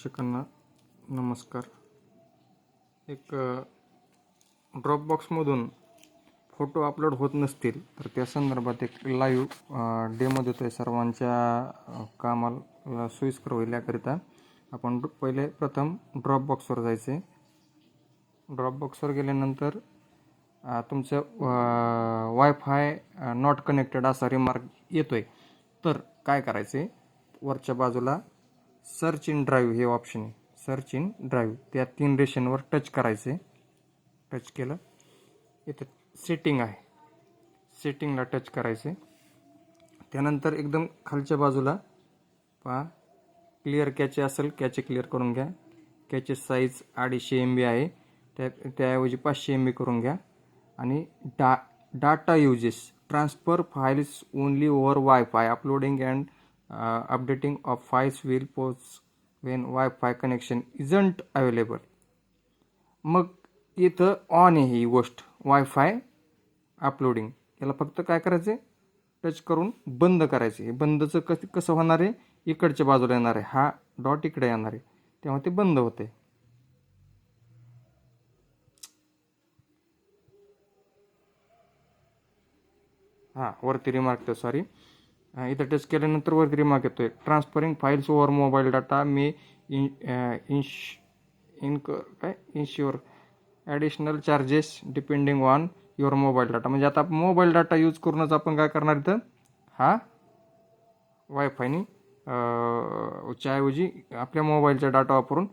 शिक्षकांना नमस्कार. एक ड्रॉपबॉक्समधून फोटो अपलोड होत नसतील तर त्या संदर्भात एक लाईव्ह डेमो देतो आहे सर्वांच्या कामाला सोयीस्कर होईल याकरिता. आपण पहिले प्रथम ड्रॉपबॉक्सवर जायचे ड्रॉपबॉक्सवर गेल्यानंतर तुमचं वायफाय नॉट कनेक्टेड असा रिमार्क येतो आहे तर काय करायचे वरच्या बाजूला सर्च इन ड्राईव्ह हे ऑप्शन आहे. सर्च इन ड्राईव्ह त्या तीन रेषांवर टच करायचे. टच केलं. इथं सेटिंग आहे. सेटिंगला टच करायचे. त्यानंतर एकदम खालच्या बाजूला पहा. क्लिअर कॅचे असेल कॅचे क्लिअर करून घ्या. कॅचे साईज अडीचशे एम बी आहे. त्या त्याऐवजी पाचशे एम बी करून घ्या. आणि डा data usage transfer files only over wifi uploading and Uh, updating off will will when when wifi connection isn't available मग इथं ऑन आहे ही गोष्ट. वायफाय अपलोडिंग याला फक्त काय करायचं टच करून बंद करायचे हे बंदचं कस कसं होणार आहे? इकडच्या बाजूला येणार आहे. हा डॉट इकडे येणार आहे. तेव्हा ते बंद होते हां वरती रिमार्क सॉरी इथं टच केल्यानंतर वरती रिमार्क येतोय. Transferring files over mobile data may in इन्श इनक काय? Ensure additional charges depending on your mobile data म्हणजे आता मोबाईल डाटा यूज करूनच आपण काय करणार इथं? हा? वायफायनी च्याऐवजी आपल्या मोबाईलचा डाटा वापरून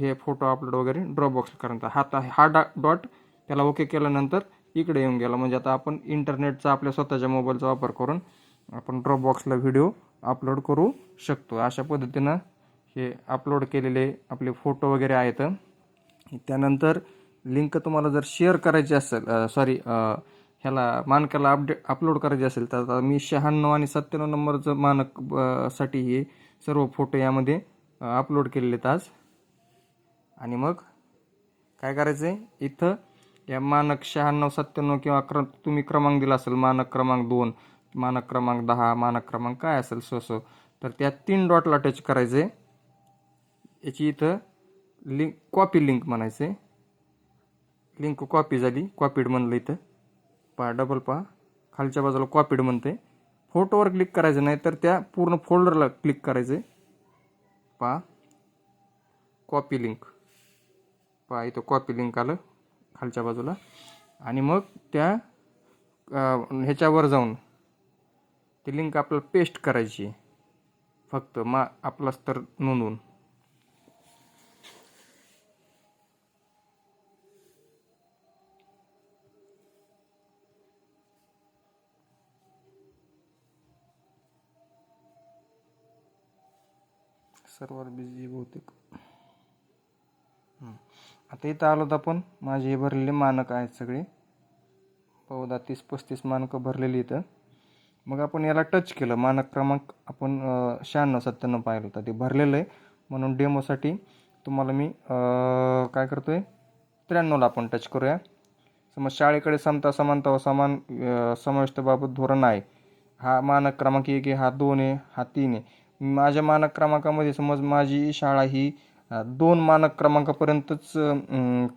हे फोटो अपलोड वगैरे ड्रॉपबॉक्स करण्याचा हा आता हा डा डॉट त्याला ओके केल्यानंतर इकडे येऊन गेला. म्हणजे आता आपण इंटरनेटचा आपल्या स्वतःच्या मोबाईलचा वापर करून आपण ड्रॉपबॉक्सला व्हिडिओ अपलोड करू शकतो. अशा पद्धतीनं हे अपलोड केलेले आपले फोटो वगैरे आहेत. त्यानंतर लिंक तुम्हाला जर शेअर करायची असेल सॉरी ह्याला मानकाला अपडेट अपलोड करायचे असेल तर मी शहाण्णव आणि सत्त्याण्णव नंबरचं मानकसाठी हे सर्व फोटो यामध्ये अपलोड केलेले आहेत आज. आणि मग काय करायचं आहे इथं या मानक शहाण्णव सत्त्याण्णव किंवा क्र तुम्ही क्रमांक दिला असेल मानक क्रमांक दोन मानक क्रमांक दहा मानक क्रमांक काय असेल सो सो. तर त्या तीन डॉटला टच करायचे. याची इथं लिंक कॉपी लिंक म्हणायचे. लिंक कॉपी झाली कॉपीड म्हणलं इथं. पहा डबल पहा. खालच्या बाजूला कॉपीड म्हणते. फोटोवर क्लिक करायचं नाही तर त्या पूर्ण फोल्डरला क्लिक करायचे. पहा. कॉपी लिंक पहा इथं कॉपी लिंक आलं खालच्या बाजूला. आणि मग त्या ह्याच्यावर जाऊन ती लिंक आपल्याला पेस्ट करायची फक्त मा आपला स्तर नोंदवून. सर्वात बिझी बहुतेक. आता इथं आलो तर आपण. माझे हे भरलेले मानक आहेत सगळे. बहुधा तीस पस्तीस मानकं भरलेली इथं. मग आपण याला टच केलं. मानक क्रमांक आपण शहाण्णव सत्त्याण्णव पाहिलं होतं. ते भरलेलं आहे. म्हणून डेमोसाठी तुम्हाला मी काय करतो आहे त्र्याण्णवला आपण टच करूया. समज शाळेकडे समता समानता व समान समाविष्टबाबत धोरण आहे. हा मानक क्रमांक एक आहे हा दोन आहे हा तीन आहे. माझ्या मानक क्रमांकामध्ये समज माझी शाळा ही दोन मानक क्रमांकापर्यंतच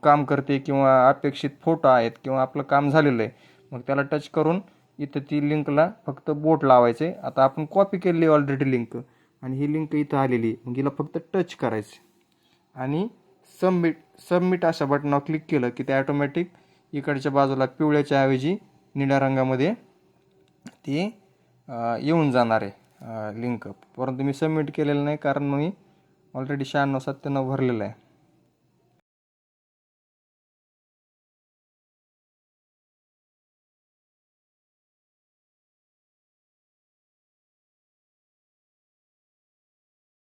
काम करते किंवा अपेक्षित फोटो आहेत किंवा आपलं काम झालेलं आहे. मग त्याला टच करून इथं ती लिंकला फक्त बोट लावायचे आता आपण कॉपी केलेली ऑलरेडी लिंक आणि ही लिंक इथं आलेली आहे. मग हिला फक्त टच करायचं आणि सबमिट सबमिट अशा बटनावर क्लिक केलं की ते ॲटोमॅटिक इकडच्या बाजूला पिवळ्याच्या ऐवजी निळ्या रंगामध्ये ती येऊन जाणार आहे लिंक परंतु मी सबमिट केलेलं नाही कारण मी ऑलरेडी शहाण्णव सत्त्याण्णव भरलेलं आहे.